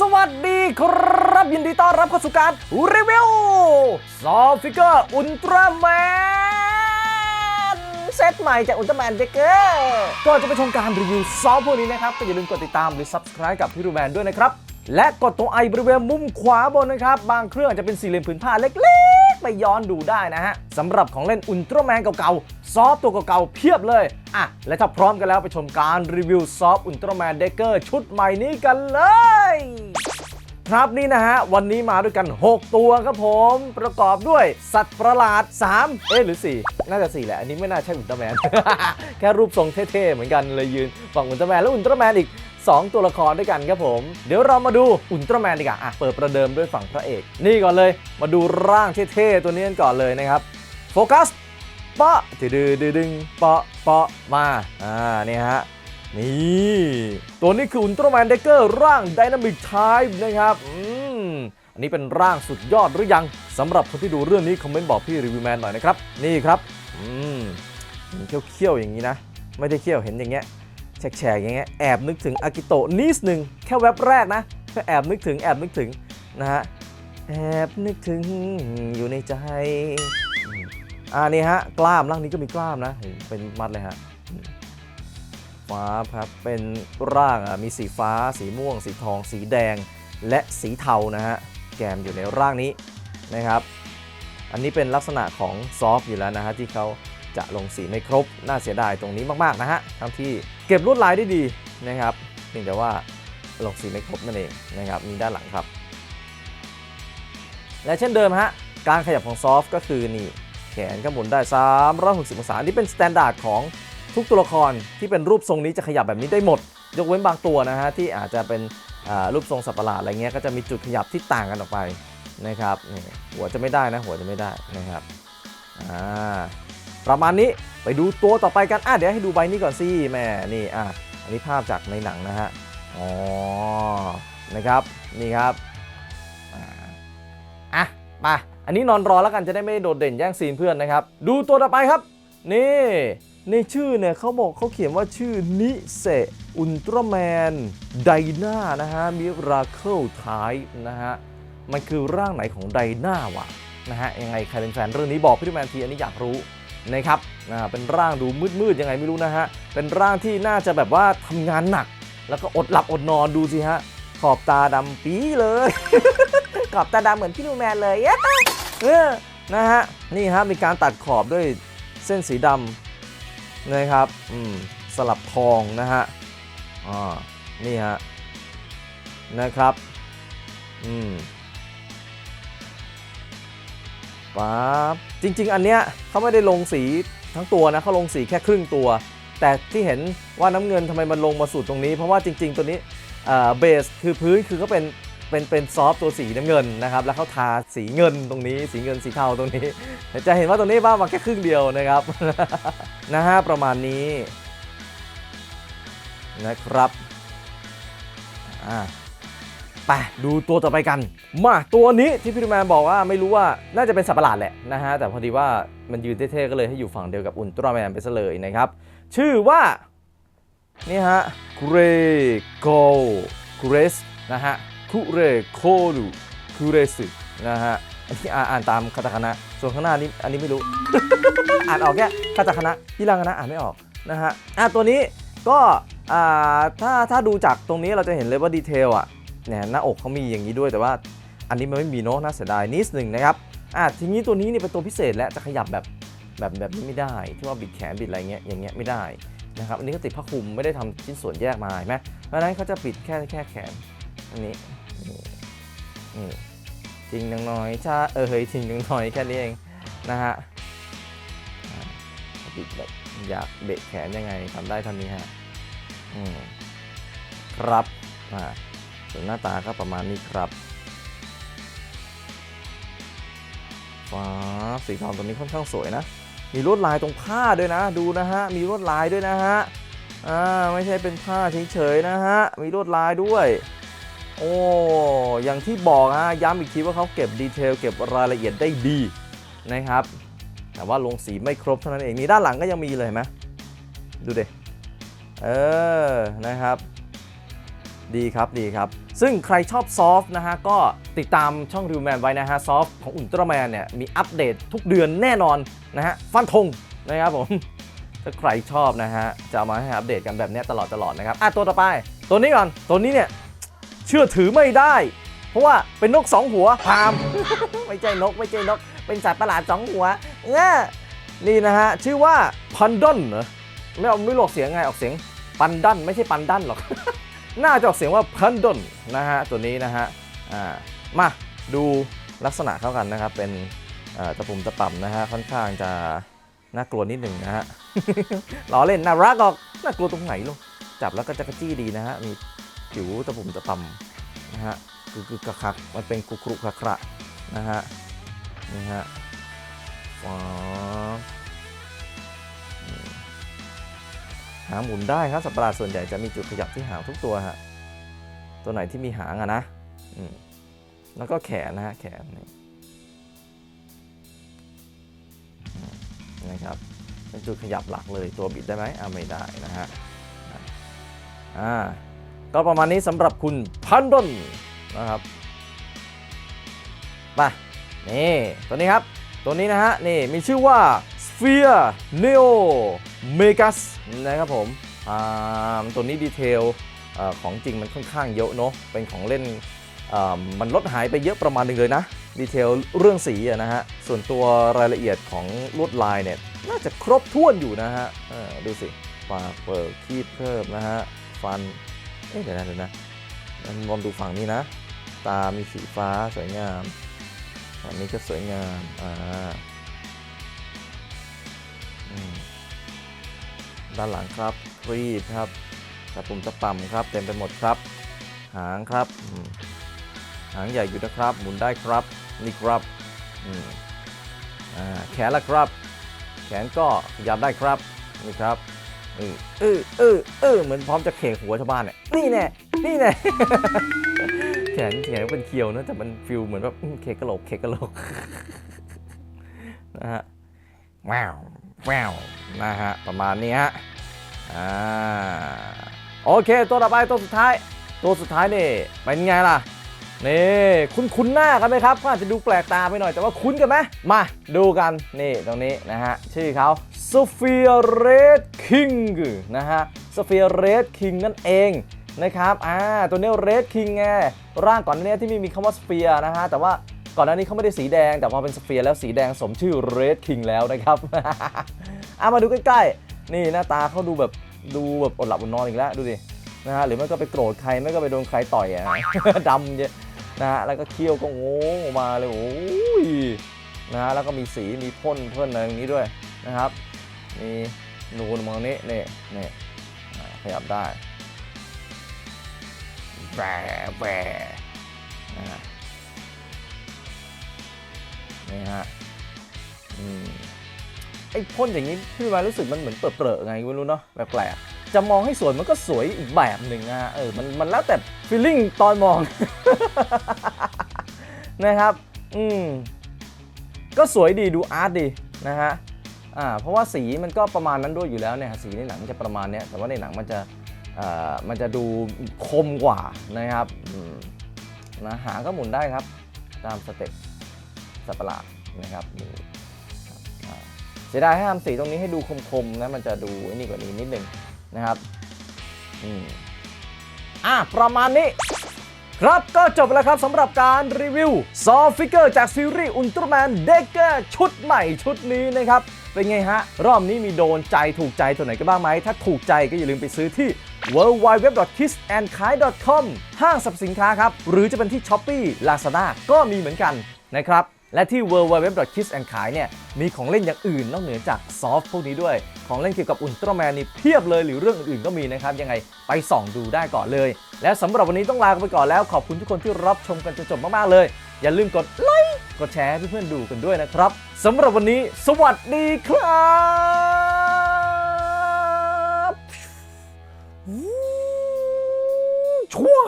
สวัสดีครับ ยินดีต้อนรับเข้าสู่การรีวิวซอฟฟิกเกอร์อุลตร้าแมนเซตใหม่จากอุลตร้าแมนเด็กเกอร์ก่อนจะไปชมการรีวิวซอฟพวกนี้นะครับก็อย่าลืมกดติดตามหรือ Subscribe กับพี่รูแมนด้วยนะครับ และกดตรงไอบริเวณมุมขวาบนนะครับ บางเครื่องอาจจะเป็นสี่เหลี่ยมผืนผ้าเล็ก ไปย้อนดูได้นะฮะสำหรับของเล่นอุลตร้าแมนเก่าๆ ซอฟต์ตัวเก่าๆ เพียบเลยอะและถ้าพร้อมกันแล้วไปชมการรีวิวซอฟต์อุลตร้าแมนเดกเกอร์ชุดใหม่นี้กันเลยครับนี่นะฮะ วันนี้มาด้วยกัน 6 ตัวครับผม ประกอบด้วยสัตว์ประหลาด 3 เอ๊หรือ 4 น่าจะ 4 แหละ อันนี้ไม่น่าใช่อุลตร้าแมน แค่รูปทรงเท่ ๆ เหมือนกันเลยยืน ฝั่งอุลตร้าแมนแล้วอุลตร้าแมนอีก 2 ตัวละครด้วยกันครับผม เดี๋ยวเรามาดูอุลตร้าแมนดีกว่าอะเปิดประเดิมด้วยฝั่งพระเอก นี่ก่อนเลย มาดูร่างเท่ๆตัวนี้กันก่อนเลยนะครับโฟกัสเปาะดืดดึดึงเปาะเปาะมาอ่าเนี่ยฮะนี่ตัวนี้คืออุลตร้าแมนเดกเกอร์ร่างไดนามิกไทป์นะครับอืมอันนี้เป็นร่างสุดยอดหรือยังสำหรับคนที่ดูเรื่องนี้คอมเมนต์บอกพี่รีวิวแมนหน่อยนะครับนี่ครับอืมเห็นเขี้ยวๆอย่างนี้นะ ไม่ได้เขี้ยวเห็นอย่างเงี้ย แฉกๆอย่างเงี้ยแอบนึกถึงอากิโตะนิดนึงแค่แว็บแรกนะแค่แอบนึกถึงแอบนึกถึงนะฮะแอบนึกถึงอยู่ในใจอ่านี่ฮะกล้ามร่างนี้ก็มีกล้ามนะเป็นมัดเลยฮะฟ้าครับเป็นร่างอะมีสีฟ้า สีม่วง สีทอง สีแดง และสีเทานะฮะแกมอยู่ในร่างนี้นะครับ อันนี้เป็นลักษณะของซอฟต์อยู่แล้วนะฮะที่เขาจะลงสีไม่ครบน่าเสียดายตรงนี้มากๆนะฮะทั้งที่ เก็บลวดลายได้ดีนะครับเพียงแต่ว่าลงสีไม่ครบนั่นเองนะครับมีด้านหลังครับ และเช่นเดิมฮะการขยับของซอฟต์ก็คือนี่แขนก็หมุนได้ 360 องศานี่เป็นสแตนดาร์ดของทุกตัวละครที่เป็นรูปทรงนี้จะขยับแบบนี้ได้หมด ยกเว้นบางตัวนะฮะที่อาจจะเป็นรูปทรงสัตว์ประหลาดอะไรเงี้ยก็จะมีจุดขยับที่ต่างกันออกไปนะครับหัวจะไม่ได้นะหัวจะไม่ได้นะครับประมาณนี้ ไปดูตัวต่อไปกันอะเดี๋ยวให้ดูใบนี้ก่อนสิแม่นี่อะอันนี้ภาพจากในหนังนะฮะอ๋อนะครับนี่ครับอะมาอันนี้นอนรอแล้วกันจะได้ไม่โดดเด่นแย่งซีนเพื่อนนะครับ ดูตัวต่อไปครับ นี่ในชื่อเนี่ยเขาบอกเขาเขียนว่าชื่อนิเซอุลตร้าแมนไดนานะฮะมิราเคิลไทนะฮะมันคือร่างไหนของไดนาวะนะฮะยังไงใครเป็นแฟนเรื่องนี้บอกพี่ดูแมนทีอันนี้อยากรู้ นะครับอ่าเป็นร่างดูมืดๆยังไงไม่รู้นะฮะ เป็นร่างที่น่าจะแบบว่าทำงานหนัก แล้วก็อดหลับอดนอนดูสิฮะ ขอบตาดำปีเลย ขอบตาดำเหมือนพี่ดูแมนเลยเออนะฮะ นี่ฮะมีการตัดขอบด้วยเส้นสีดำนะครับอืมสลับทองนะฮะอ่านี่ฮะนะครับอืม ปั๊บจริง ๆ อันเนี้ยเขาไม่ได้ลงสีทั้งตัวนะเขาลงสีแค่ครึ่งตัว แต่ที่เห็นว่าน้ำเงินทำไมมันลงมาสุดตรงนี้ เพราะว่าจริง ๆ ตัวนี้เบสคือพื้นคือเขาเป็นเป็นเป็นซอฟต์ตัวสีน้ำเงินนะครับแล้วเขาทาสีเงินตรงนี้ สีเงินสีเทาตรงนี้ จะเห็นว่าตรงนี้บ้ามาแค่ครึ่งเดียวนะครับนะฮะประมาณนี้นะครับอ่า ไปดูตัวต่อไปกัน มาตัวนี้ที่พี่ดูแมนบอกว่าไม่รู้ว่าน่าจะเป็นสัตว์ประหลาดแหละนะฮะแต่พอดีว่ามันยืนเท่ๆก็เลยให้อยู่ฝั่งเดียวกับอุลตร้าแมนไปซะเลยนะครับ ชื่อว่านี่ฮะเกรโกเกรสนะฮะคุเรโครุคุเรสึนะฮะอันนี้อ่านอ่านตามคาตาคานะส่วนข้างหน้านี้อันนี้ไม่รู้ อ่านออกแค่คาตาคานะที่รังคณะอ่านไม่ออกนะฮะอะตัวนี้ก็อ่าถ้าถ้าดูจากตรงนี้เราจะเห็นเลยว่าดีเทลอะ เนี่ยหน้าอกเขามีอย่างนี้ด้วยแต่ว่าอันนี้มันไม่มีเนาะน่าเสียดายนิดหนึ่งนะครับอะทีนี้ตัวนี้เนี่ยเป็นตัวพิเศษและจะขยับแบบแบบแบบนี้ไม่ได้ ที่ว่าบิดแขนบิดอะไรเงี้ยอย่างเงี้ยไม่ได้นะครับอันนี้ก็ติดผ้าคลุมไม่ได้ทำชิ้นส่วนแยกมาเห็นไหมเพราะฉะนั้นเขาจะปิดแค่แค่แขนอันนี้นี่นี่ทิ้งนางน้อยชาเออเฮ้ยทิ้งนางน้อยแค่นี้เองนะฮะปิดแบบอยากเบะแขนยังไงทำได้เท่านี้ฮะอืมครับอ่า ส่วนหน้าตาก็ประมาณนี้ครับฟ้าสีทองตัวนี้ค่อนข้างสวยนะ มีลวดลายตรงผ้าด้วยนะ ดูนะฮะ มีลวดลายด้วยนะฮะ อ่า ไม่ใช่เป็นผ้าเฉยๆนะฮะ มีลวดลายด้วย โอ้ อย่างที่บอกฮะ ย้ำอีกทีว่าเขาเก็บดีเทลเก็บรายละเอียดได้ดีนะครับ แต่ว่าลงสีไม่ครบเท่านั้นเอง นี่ด้านหลังก็ยังมีเลยเห็นไหมดูเดิเออ นะครับ ดีครับดีครับ ซึ่งใครชอบซอฟต์นะฮะ ก็ติดตามช่องริวแมนไว้นะฮะ ซอฟต์ของอุลตร้าแมนเนี่ย มีอัปเดตทุกเดือนแน่นอนนะฮะ ฟันธงนะครับผม ถ้าใครชอบนะฮะ จะเอามาให้อัปเดตกันแบบนี้ตลอดตลอดนะครับ อะ ตัวต่อไป ตัวนี้ก่อน ตัวนี้เนี่ย เชื่อถือไม่ได้ เพราะว่าเป็นนกสองหัวพามไม่ใช่นกไม่ใช่นก เป็นสัตว์ประหลาดสองหัวเนี่ยนี่นะฮะ ชื่อว่าพันดอนเหรอไม่เอาไม่รู้ออกเสียงไงออกเสียงปันดันไม่ใช่ปันดันหรอก น่าจะออกเสียงว่าพันดอนนะฮะตัวนี้นะฮะมาดูลักษณะเข้ากันนะครับ เป็นตะปุ่มตะป่ำนะฮะค่อนข้างจะน่ากลัวนิดหนึ่งนะฮะล้อเล่นน่ารักออกน่ากลัวตรงไหนลูกจับแล้วก็จะกระจี้ดีนะฮะมีผิวตะปุ่มตะป่ำนะฮะคือกึกกระคักมันเป็นกรุกรุกระคระนะฮะนี่ฮะว้า หางหมุนได้ครับสัตว์ประหลาดส่วนใหญ่จะมีจุดขยับที่หางทุกตัวฮะตัวไหนที่มีหางอะนะแล้วก็แขนนะฮะแขนนี่นะครับเป็นจุดขยับหลักเลยตัวบิดได้ไหมอ่าไม่ได้นะฮะอ่าก็ประมาณนี้สำหรับคุณพันดอนนะครับไปนี่ตัวนี้ครับ ตัวนี้นะฮะนี่มีชื่อว่า Sphere Neo Megas นะครับผมตัวนี้ดีเทลอของจริงมันค่อนข้างเยอะเนอะเป็นของเล่นมันลดหายไปเยอะประมาณหนึ่งเลยนะ ดีเทลเรื่องสีนะฮะ ส่วนตัวรายละเอียดของลวดลายเนี่ย น่าจะครบถ้วนอยู่นะฮะดูสิปากเปิดคีบเพิ่มนะฮะ ฟัน เอ๊ะเดี๋ยวนะเดี๋ยวนะมันมองดูฝั่งนี้นะ ตา มีสีฟ้าสวยงามฝั่งนี้ก็สวยงาม อ่าอืม ด้านหลังครับรีบครับตะปุ่มตะป่ำครับ เต็มไปหมดครับ หางครับ หางใหญ่อยู่นะครับ หมุนได้ครับนี่ครับอืมอ่าแขนละครับ แขนก็ขยับได้ครับนี่ครับเออเออเออเออเหมือนพร้อมจะเข่งหัวชาวบ้านเนี่ยนี่แน่นี่แน่แขนแขนเป็นเคียวนะแต่มันฟิลเหมือนแบบเคกกระโหลกเคกกระโหลกนะฮะแวว แววนะฮะ ประมาณนี้ฮะ อ่า โอเค ตัวต่อไปตัวสุดท้าย ตัวสุดท้ายนี่เป็นไงล่ะ นี่คุ้นคุ้นหน้ากันไหมครับ ก็อาจจะดูแปลกตาไปหน่อยแต่ว่าคุ้นกันไหมมาดูกัน นี่ตรงนี้นะฮะ ชื่อเขาโซเฟียเรดคิงนะฮะโซเฟียเรดคิงนั่นเองนะครับ อ่า ตัวนี้เรดคิงไง ร่างก่อนหน้านี้ที่ไมีมีคำว่าสเฟียนะฮะ แต่ว่า ก่อนหน้านี้เขาไม่ได้สีแดง แต่พอเป็นสเฟียร์แล้วสีแดงสมชื่อเรดคิงแล้วนะครับอะมาดูใกล้ๆ นี่หน้าตาเขาดูแบบดูแบบอดหลับอดนอนอีกแล้วดูดินะฮะหรือไม่ก็ไปโกรธใครไม่ก็ไปโดนใครต่อยอะดำเยอะนะฮะแล้วก็เคี้ยวก็โง่ออกมาเลยโอ้ยนะฮะแล้วก็มีสีมีพ่นเพิ่นอะไรอย่างนี้ด้วยนะครับมีนูนมองนี้นี่นี่อ่าขยับได้แบะแบะนะฮะ นี่ฮะอไอ้พ่นอย่างนี้พี่มารู้สึกมันเหมือนเปรอะๆไงไม่รู้เนาะแปลกๆจะมองให้สวยมันก็สวยอีกแบบหนึ่งนะฮะเออมันมันแล้วแต่ฟีลลิ่งตอนมองนะครับ อืมก็สวยดีดูอาร์ตดีนะฮะอ่าเพราะว่าสีมันก็ประมาณนั้นด้วยอยู่แล้วเนี่ยสีในหนังมันจะประมาณเนี้ยแต่ว่าในหนังมันจะเอ่อมันจะดูคมกว่านะครับนะหางก็หมุนได้ครับ ตามสเต็ป สัตว์ประหลาดนะครับเสียดายให้ทำสีตรงนี้ให้ดูคมๆนะมันจะดูนี่กว่านี้นิดนึงนะครับอืมอะประมาณนี้ ครับก็จบแล้วครับสำหรับการรีวิวซอฟิกเกอร์จากซีรีส์อุลตร้าแมนเด็กเกอร์ชุดใหม่ชุดนี้นะครับเป็นไงฮะ รอบนี้มีโดนใจถูกใจตัวไหนกันบ้างไหม ถ้าถูกใจก็อย่าลืมไปซื้อที่ w w w k i s a n d k a i c o m ห้างสรรพสินค้าครับ หรือจะเป็นที่ s h อ p e e Lazada ก็มีเหมือนกันนะครับ และที่ www.kidsandkai เนี่ยมีของเล่นอย่างอื่นนอกเหนือจากซอฟต์พวกนี้ด้วย ของเล่นเกี่ยวกับอุลตร้าแมนนี่เพียบเลยหรือเรื่องอื่นก็มีนะครับ ยังไงไปส่องดูได้ก่อนเลย และสำหรับวันนี้ต้องลาไปก่อนแล้วขอบคุณทุกคนที่รับชมกันจนจบมากๆเลย อย่าลืมกดไลค์กดแชร์ให้เพื่อนๆดูกันด้วยนะครับสำหรับวันนี้ สวัสดีครับชัว